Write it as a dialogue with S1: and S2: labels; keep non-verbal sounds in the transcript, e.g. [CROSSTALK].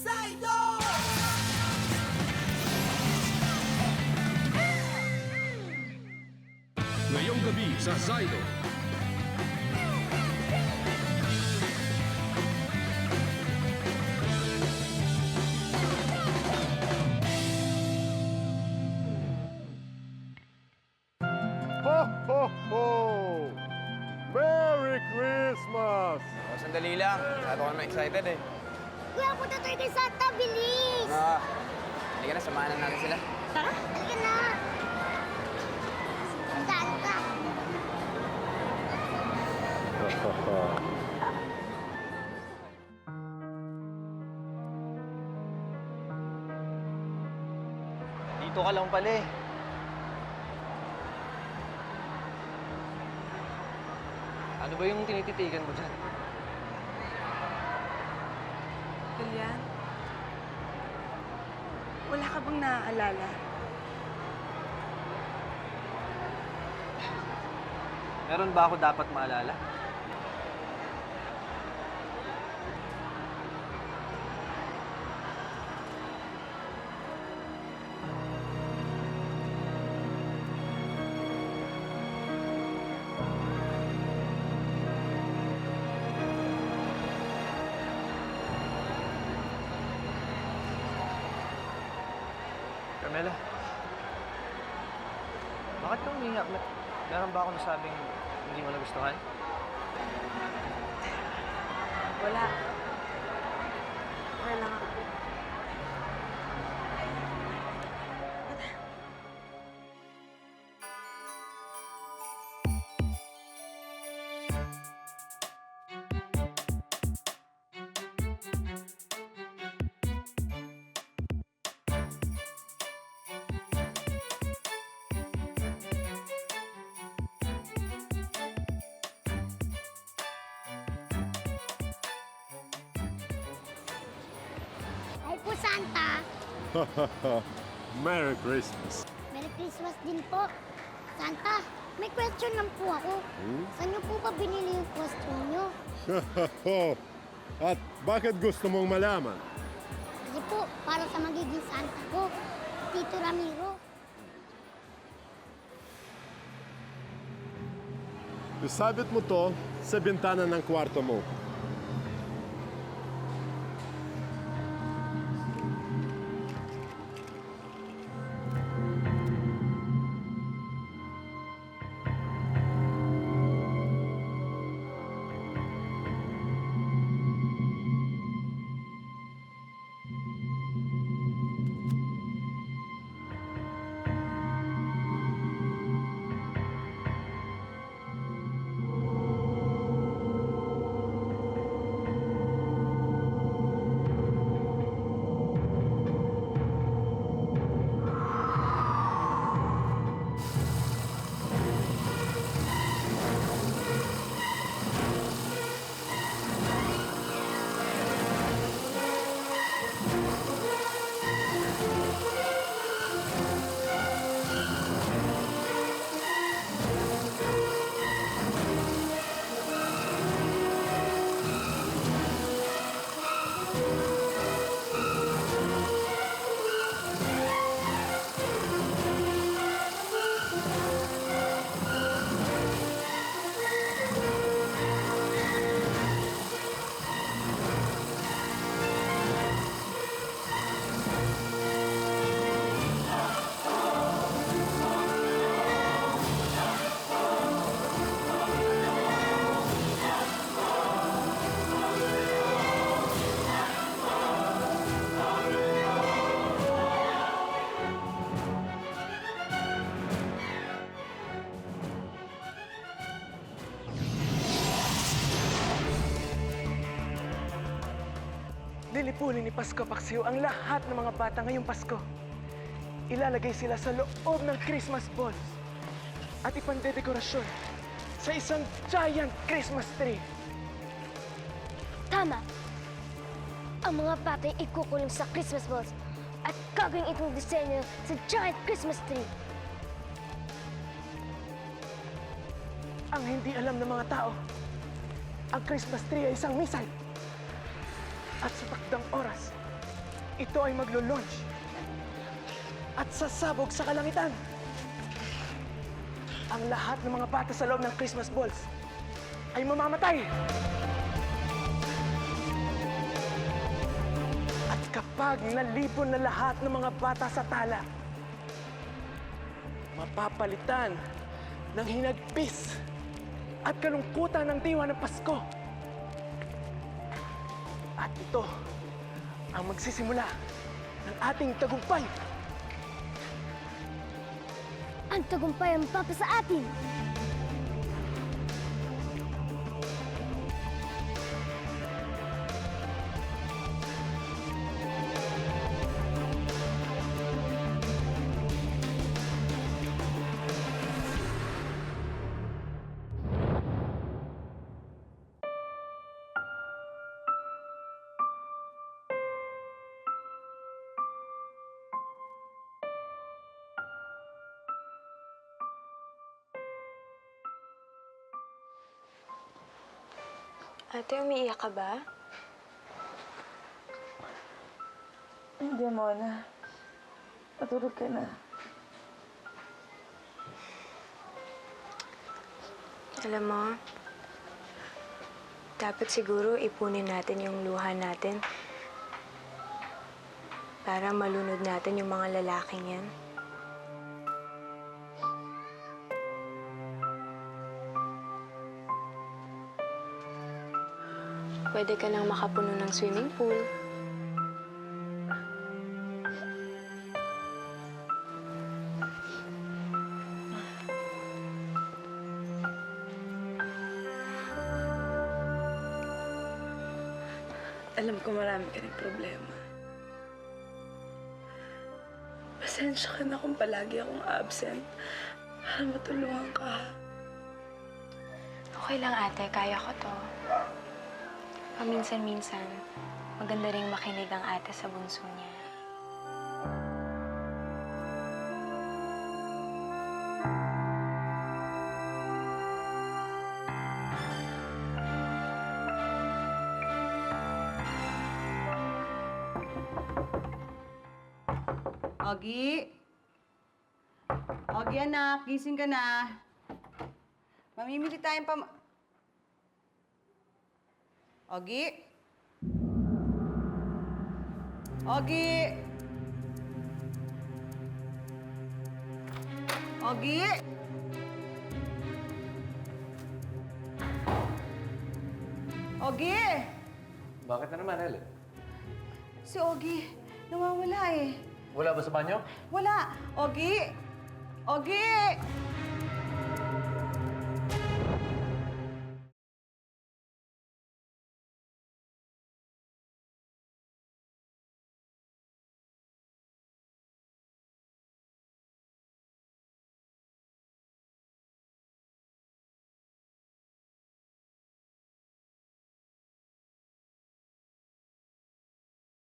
S1: Saido!
S2: Ngayong gabi sa Zylo.
S3: Ho, ho, ho! Merry Christmas!
S4: Oh, sandali lang. Masyado ka naman excited eh.
S5: Kuya, punta tayo kay Santa, bilis!
S4: Ah, halika na, samahan na natin sila.
S5: Tara, halika na! Santa!
S6: Dito ka lang pala eh. Ano ba yung tinititigan mo dyan?
S7: Julian? Wala ka bang naaalala?
S6: Meron ba ako dapat maalala? Carmela, bakit ka umiyak? Mer- Meron ba ako nasabing hindi mo nagustuhan?
S7: Wala. Okay lang ako.
S5: Santa! [LAUGHS]
S3: Merry Christmas!
S5: Merry Christmas din po. Santa, may question lang po ako. Saan niyo po ba binili yung costume niyo? [LAUGHS]
S3: At bakit gusto mong malaman?
S5: Kasi po, para sa magiging Santa ko, Tito Ramiro.
S3: Isabit mo to sa bintana ng kwarto mo.
S7: Lilipunin ni Pasko Paksiw ang lahat ng mga bata ngayong Pasko. Ilalagay sila sa loob ng Christmas balls at ipandedekorasyon sa isang giant Christmas tree.
S5: Tama. Ang mga batay ikukulong sa Christmas balls at gagawin itong disenyo sa giant Christmas tree.
S7: Ang hindi alam ng mga tao, ang Christmas tree ay isang misal. At sa takdang oras, ito ay maglo-launch at sasabog sa kalangitan. Ang lahat ng mga bata sa loob ng Christmas balls ay mamamatay. At kapag nalipon na lahat ng mga bata sa tala, mapapalitan ng hinagpis at kalungkutan ng diwa ng Pasko. At ito ang magsisimula ng ating tagumpay.
S5: Ang tagumpay ang papa sa atin.
S1: Ate, umiiyak ka ba?
S8: Hindi, Mona. Matulog ka na.
S1: Alam mo, dapat siguro ipunin natin yung luha natin para malunod natin yung mga lalaking yan. Pwede ka nang makapuno ng swimming pool.
S8: Alam ko marami ka rin problema. Pasensya ka na kung palagi akong absent para matulungan ka.
S1: Okay lang ate, kaya ko to. Paminsan-minsan, maganda rin makinig ang ate sa bunso niya.
S9: Ogi? Ogi, anak. Gising ka na. Mamimili tayong pam... Ogi? Ogi? Ogi? Ogi?
S10: Bakit na naman, Ellen?
S9: Si Ogi, nawawala eh.
S10: Wala ba sa banyo?
S9: Wala! Ogi! Ogi!